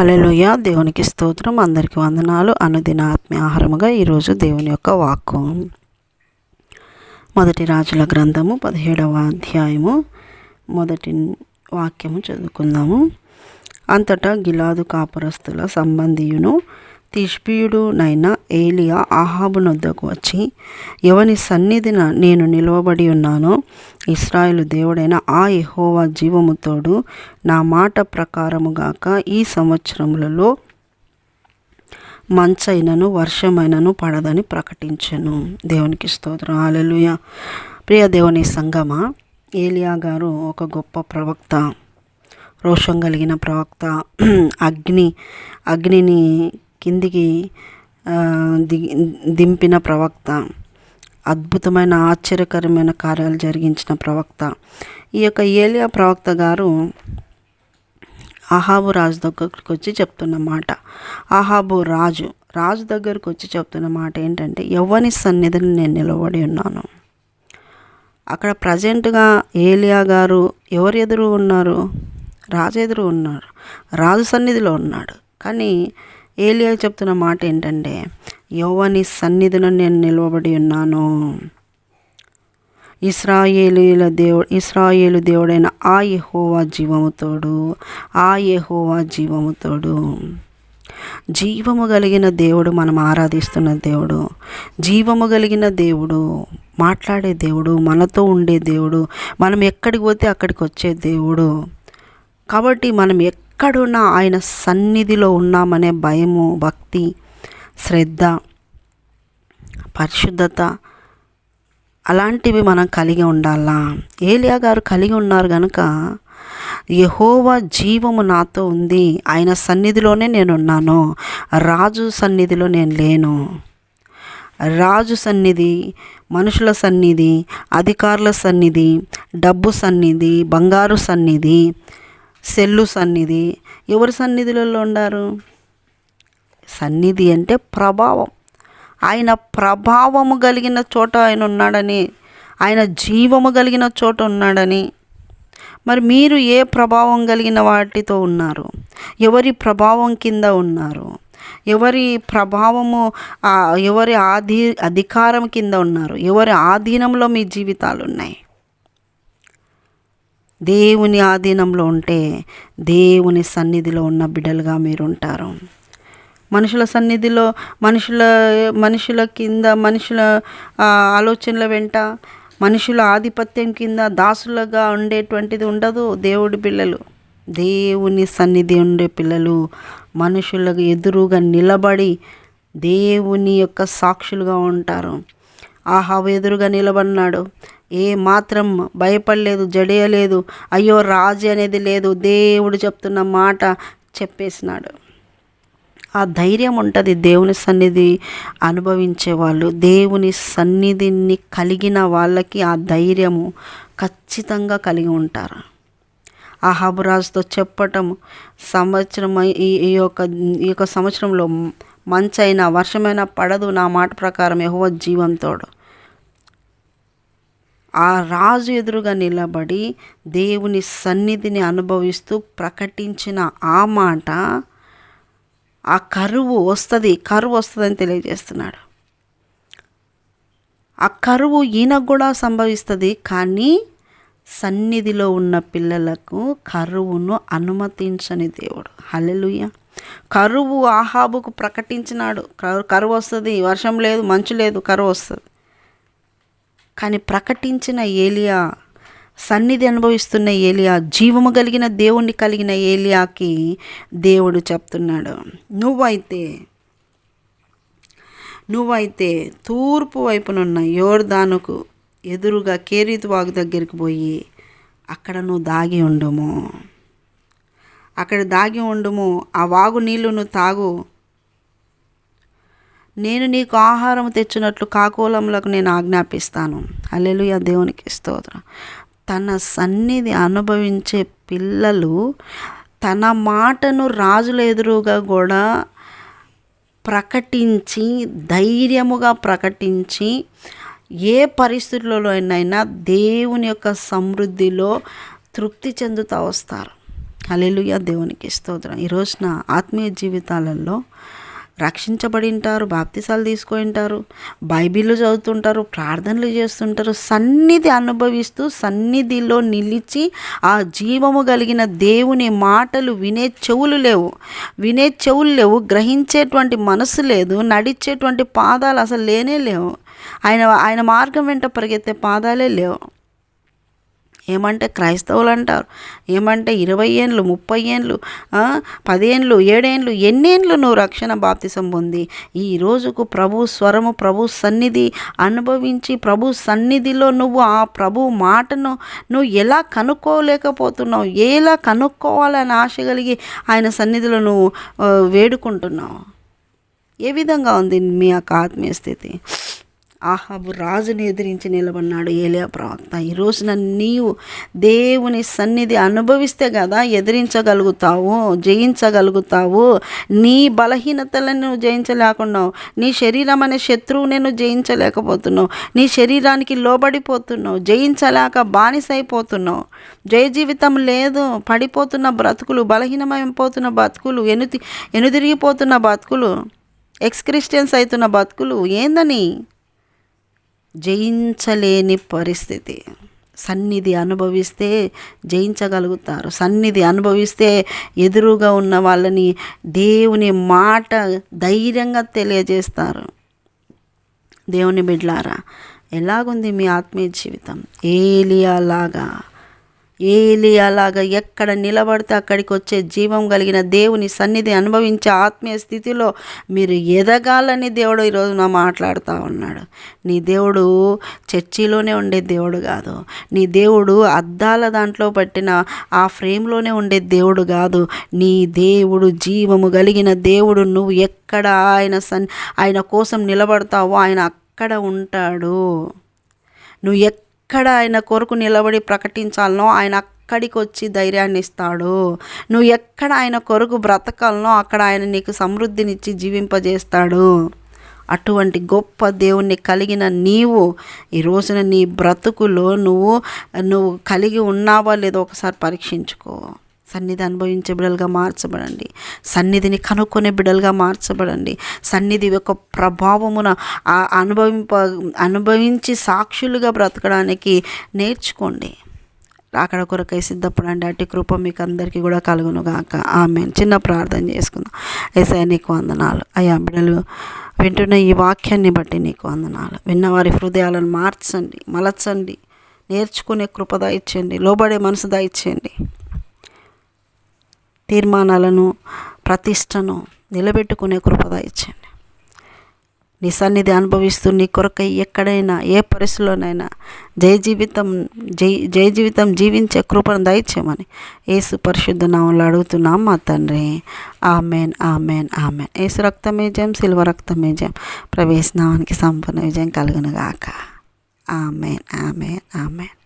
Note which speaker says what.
Speaker 1: Hallelujah దేవునికి స్తోత్రం. అందరికి వందనాలు. అనుదిన ఆత్మీయాహారముగా ఈరోజు దేవుని యొక్క వాక్కు. మొదటి రాజుల గ్రంథము పదిహేడవ అధ్యాయము. మొదటి వాక్యము చదువుకుందాము. అంతటా గిలాదు కాపురస్తుల సంబంధియును తిష్బీయుడునైన ఏలియా ఆహాబునొద్దకు వచ్చి ఎవని సన్నిధిన నేను నిలవబడి ఉన్నానో ఇస్రాయేలు దేవుడైన ఆ ఎహోవా జీవముతోడు నా మాట ప్రకారముగాక ఈ సంవత్సరములలో మంచైనను వర్షమైనను పడదని ప్రకటించను. దేవునికి స్తోత్రం. ఆలలుయ ప్రియ దేవుని సంగమ ఏలియా గారు ఒక గొప్ప ప్రవక్త రోషం కలిగిన ప్రవక్త అగ్ని అగ్నిని కిందికి ది దిగి దింపిన ప్రవక్త అద్భుతమైన ఆశ్చర్యకరమైన కార్యాలు జరిగించిన ప్రవక్త. ఈ యొక్క ఏలియా ప్రవక్త గారు ఆహాబు రాజు దగ్గరికి వచ్చి చెప్తున్న మాట. ఆహాబు రాజు రాజు దగ్గరకు వచ్చి చెప్తున్న మాట ఏంటంటే ఎవరి సన్నిధిని నేను నిలబడి ఉన్నాను. అక్కడ ప్రజెంట్గా ఏలియా గారు ఎవరు ఎదురు ఉన్నారు? రాజు ఎదురు ఉన్నారు. రాజు సన్నిధిలో ఉన్నాడు. కానీ ఏలియా చెప్తున్న మాట ఏంటంటే యవ్వని సన్నిధిన నేను నిలవబడి ఉన్నాను. ఇస్రాయేలీల దేవుడు ఇస్రాయేలు దేవుడైన ఆ యహోవా జీవముతోడు ఆ యహోవా జీవముతోడు జీవము కలిగిన దేవుడు మనం ఆరాధిస్తున్న దేవుడు జీవము కలిగిన దేవుడు మాట్లాడే దేవుడు మనతో ఉండే దేవుడు మనం ఎక్కడికి పోతే అక్కడికి వచ్చే దేవుడు. కాబట్టి మనం ఎక్కడున్నా ఆయన సన్నిధిలో ఉన్నామనే భయము భక్తి శ్రద్ధ పరిశుద్ధత అలాంటివి మనం కలిగి ఉండాలా? ఏలియా గారు కలిగి ఉన్నారు కనుక యహోవా జీవము నాతో ఉంది. ఆయన సన్నిధిలోనే నేను ఉన్నాను రాజు సన్నిధిలో నేను లేను. రాజు సన్నిధి మనుషుల సన్నిధి అధికారుల సన్నిధి డబ్బు సన్నిధి బంగారు సన్నిధి సెల్లు సన్నిధి. ఎవరి సన్నిధులలో ఉండారు? సన్నిధి అంటే ప్రభావం. ఆయన ప్రభావము కలిగిన చోట ఆయన ఉన్నాడని ఆయన జీవము కలిగిన చోట ఉన్నాడని. మరి మీరు ఏ ప్రభావం కలిగిన వాటితో ఉన్నారు? ఎవరి ప్రభావం కింద ఉన్నారు? ఎవరి ప్రభావము ఎవరి ఆధీ అధికారం కింద ఉన్నారు? ఎవరి ఆధీనంలో మీ జీవితాలు ఉన్నాయి దేవుని ఆధీనంలో ఉంటే దేవుని సన్నిధిలో ఉన్న బిడ్డలుగా మీరు ఉంటారు మనుషుల సన్నిధిలో మనుషుల మనుషుల కింద మనుషుల ఆలోచనల వెంట మనుషుల ఆధిపత్యం కింద దాసులుగా ఉండేటువంటిది ఉండదు దేవుడి పిల్లలు. దేవుని సన్నిధి ఉండే పిల్లలు మనుషులకు ఎదురుగా నిలబడి దేవుని యొక్క సాక్షులుగా ఉంటారు. ఆహాబు ఎదురుగా నిలబడినాడు. ఏ మాత్రం భయపడలేదు జడేయలేదు. అయ్యో రాజు అనేది లేదు. దేవుడు చెప్తున్న మాట చెప్పేసినాడు. ఆ ధైర్యం ఉంటుంది దేవుని సన్నిధి అనుభవించే వాళ్ళు. దేవుని సన్నిధిని కలిగిన వాళ్ళకి ఆ ధైర్యము ఖచ్చితంగా కలిగి ఉంటారు. ఆ హబురాజుతో చెప్పటం సంవత్సరం ఈ ఈ యొక్క ఈ యొక్క సంవత్సరంలో మంచైనా వర్షమైనా పడదు నా మాట ప్రకారం యెహోవా జీవంతోడు ఆ రాజు ఎదురుగా నిలబడి దేవుని సన్నిధిని అనుభవిస్తూ ప్రకటించిన ఆ మాట ఆ కరువు వస్తుంది కరువు వస్తుందని తెలియజేస్తున్నాడు. ఆ కరువు ఈయనకు కూడా సంభవిస్తుంది కానీ సన్నిధిలో ఉన్న పిల్లలకు కరువును అనుమతించని దేవుడు. హలెలుయ్య కరువు ఆహాబుకు ప్రకటించినాడు. కరువు వస్తుంది వర్షం లేదు మంచు లేదు కరువు వస్తుంది. కానీ ప్రకటించిన ఏలియా సన్నిధి అనుభవిస్తున్న ఏలియా జీవము కలిగిన దేవుణ్ణి కలిగిన ఏలియాకి దేవుడు చెప్తున్నాడు. నువ్వైతే నువ్వైతే తూర్పు వైపునున్న యోర్దానుకు ఎదురుగా కేరీతు వాగు దగ్గరికి పోయి అక్కడ నువ్వు దాగి ఉండుము. అక్కడ దాగి ఉండుము. ఆ వాగు నీళ్ళు నువ్వు తాగు. నేను నీకు ఆహారం తెచ్చినట్లు కాకోలంలకు నేను ఆజ్ఞాపిస్తాను. అల్లెలుయ దేవునికి స్తోత్రం. తన సన్నిధి అనుభవించే పిల్లలు తన మాటను రాజుల ఎదురుగా కూడా ప్రకటించి ధైర్యముగా ప్రకటించి ఏ పరిస్థితులలోనైనా దేవుని యొక్క సమృద్ధిలో తృప్తి చెందుతూ వస్తారు. అలెలుయ దేవునికి స్తోత్రం. ఈ రోజున ఆత్మీయ జీవితాలలో రక్షించబడి ఉంటారు బాప్తిసాలు తీసుకుంటారు బైబిల్ చదువుతుంటారు ప్రార్థనలు చేస్తుంటారు సన్నిధి అనుభవిస్తూ సన్నిధిలో నిలిచి ఆ జీవము కలిగిన దేవుని మాటలు వినే చెవులు లేవు. వినే చెవులు లేవు గ్రహించేటువంటి మనసు లేదు నడిచేటువంటి పాదాలు అసలు లేనే లేవు. ఆయన ఆయన మార్గం వెంట పరిగెత్తే పాదాలే లేవు. ఏమంటే క్రైస్తవులు అంటారు ఏమంటే ఇరవై ఏండ్లు ముప్పై ఏండ్లు పదేండ్లు ఏడేండ్లు ఎన్నేండ్లు నువ్వు రక్షణ బాప్తిసం పొంది? ఈ రోజుకు ప్రభు స్వరము ప్రభు సన్నిధి అనుభవించి ప్రభు సన్నిధిలో నువ్వు ఆ ప్రభు మాటను నువ్వు ఎలా కనుక్కోలేకపోతున్నావు? ఎలా కనుక్కోవాలని ఆశ కలిగి ఆయన సన్నిధిలో నువ్వు వేడుకుంటున్నావు? ఏ విధంగా ఉంది మీ యొక్క ఆత్మీయ స్థితి? ఆహాబు రాజుని ఎదిరించి నిలబడినాడు ఏలియా ప్రవక్త. ఈ రోజున నీవు దేవుని సన్నిధి అనుభవిస్తే కదా ఎదిరించగలుగుతావు జయించగలుగుతావు. నీ బలహీనతలను నువ్వు జయించలేకున్నావు. నీ శరీరం అనే శత్రువుని నువ్వు జయించలేకపోతున్నావు. నీ శరీరానికి లోబడిపోతున్నావు జయించలేక బానిసైపోతున్నావు. జయ జీవితం లేదు పడిపోతున్న బ్రతుకులు బలహీనమైపోతున్న బతుకులు ఎనుతి ఎనుదిరిగిపోతున్న బతుకులు ఎక్స్ క్రిస్టియన్స్ అవుతున్న బతుకులు ఏందని? జయించలేని పరిస్థితి. సన్నిధి అనుభవిస్తే జయించగలుగుతారు. సన్నిధి అనుభవిస్తే ఎదురుగా ఉన్న వాళ్ళని దేవుని మాట ధైర్యంగా తెలియజేస్తారు. దేవుని బిడ్లారా ఎలాగుంది మీ ఆత్మీయ జీవితం? ఏలియాలాగా ఏలియాలాగా ఎక్కడ నిలబడితే అక్కడికి వచ్చే జీవం కలిగిన దేవుని సన్నిధి అనుభవించే ఆత్మీయ స్థితిలో మీరు ఎదగాలని దేవుడు ఈరోజు నా మాట్లాడుతూ ఉన్నాడు. నీ దేవుడు చర్చిలోనే ఉండే దేవుడు కాదు. నీ దేవుడు అద్దాల దాంట్లో పట్టిన ఆ ఫ్రేమ్లోనే ఉండే దేవుడు కాదు. నీ దేవుడు జీవము కలిగిన దేవుడు నువ్వు ఎక్కడ ఆయన సన్ ఆయన కోసం నిలబడతావో ఆయన అక్కడ ఉంటాడు. నువ్వు ఎక్కడ ఎక్కడ ఆయన కొరకు నిలబడి ప్రకటించాలనో ఆయన అక్కడికి వచ్చి ధైర్యాన్ని ఇస్తాడు నువ్వు ఎక్కడ ఆయన కొరకు బ్రతకాలనో అక్కడ ఆయన నీకు సమృద్ధినిచ్చి జీవింపజేస్తాడు. అటువంటి గొప్ప దేవుణ్ణి కలిగిన నీవు ఈ రోజున నీ బ్రతుకులో నువ్వు నువ్వు కలిగి ఉన్నావా లేదో ఒకసారి పరీక్షించుకో. సన్నిధి అనుభవించే బిడ్డలుగా మార్చబడండి. సన్నిధిని కనుక్కొనే బిడ్డలుగా మార్చబడండి. సన్నిధి యొక్క ప్రభావమున అనుభవింప అనుభవించి సాక్షులుగా బ్రతకడానికి నేర్చుకోండి. అక్కడ కొరకై సిద్ధపడండి. అటు కృప మీకు అందరికీ కూడా కలుగునుగాక ఆమె చిన్న ప్రార్థన చేసుకుందాం. ఏసఐ నీకు వందనాలు. అయ్యా బిడ్డలు వింటున్న ఈ వాక్యాన్ని బట్టి నీకు వందనాలు. విన్నవారి హృదయాలను మార్చండి మలచండి. నేర్చుకునే కృప ఇచ్చేయండి లోబడే మనసు ఇచ్చేయండి తీర్మానాలను ప్రతిష్టను నిలబెట్టుకునే కృపద ఇచ్చండి నీ సన్నిధి అనుభవిస్తూ నీ కొరకై ఎక్కడైనా ఏ పరిస్థితిలోనైనా జయ జీవితం జై జయ జీవితం జీవించే కృపను దయచేయమని ఏసు పరిశుద్ధ నామంలో అడుగుతున్నాం మా తండ్రి. Amen amen amen. ఏసు రక్తమే జయం సిల్వ రక్తమే జయం. ప్రవేశనామానికి సంపూర్ణ విజయం కలుగునుగాక. Amen amen amen.